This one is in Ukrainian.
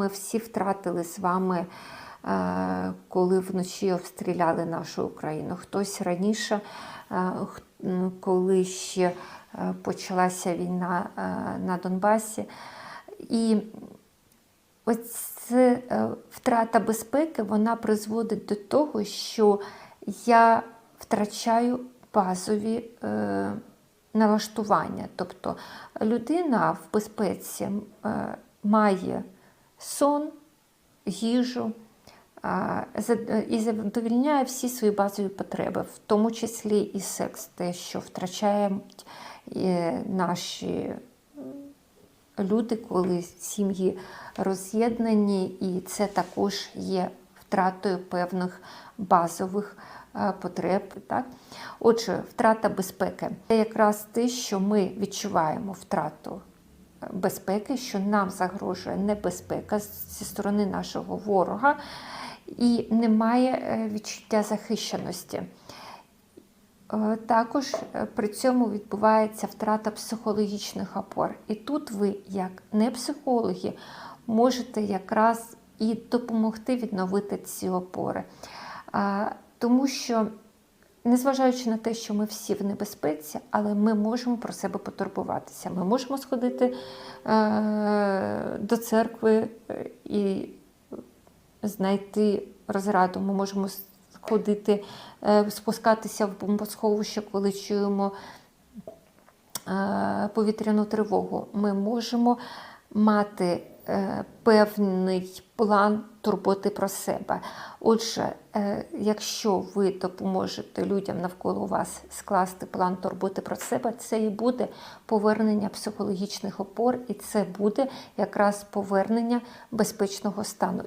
ми всі втратили з вами, е, коли вночі обстріляли нашу Україну. Хтось раніше, е, коли ще е, почалася війна на Донбасі. І е, втрата безпеки вона призводить до того, що я втрачаю базові е, налаштування. Тобто людина в безпеці е, має сон, їжу і задовільняє всі свої базові потреби, в тому числі і секс, те, що втрачають е, наші люди, коли сім'ї роз'єднані, і це також є втратою певних базових е, потреб. Так? Отже, втрата безпеки це якраз те, що ми відчуваємо втрату безпеки, що нам загрожує небезпека зі сторони нашого ворога, і немає е, відчуття захищеності. Е, Також е, при цьому відбувається втрата психологічних опор. І тут ви, як не психологи, можете якраз і допомогти відновити ці опори. Тому що, незважаючи на те, що ми всі в небезпеці, але ми можемо про себе потурбуватися. Ми можемо сходити е, до церкви е, і знайти розраду. Ми можемо ходити, е, спускатися в бомбосховище, коли чуємо е, повітряну тривогу. Ми можемо мати е, певний план турботи про себе. Отже, е, якщо ви допоможете людям навколо вас скласти план турботи про себе, це і буде повернення психологічних опор, і це буде якраз повернення безпечного стану.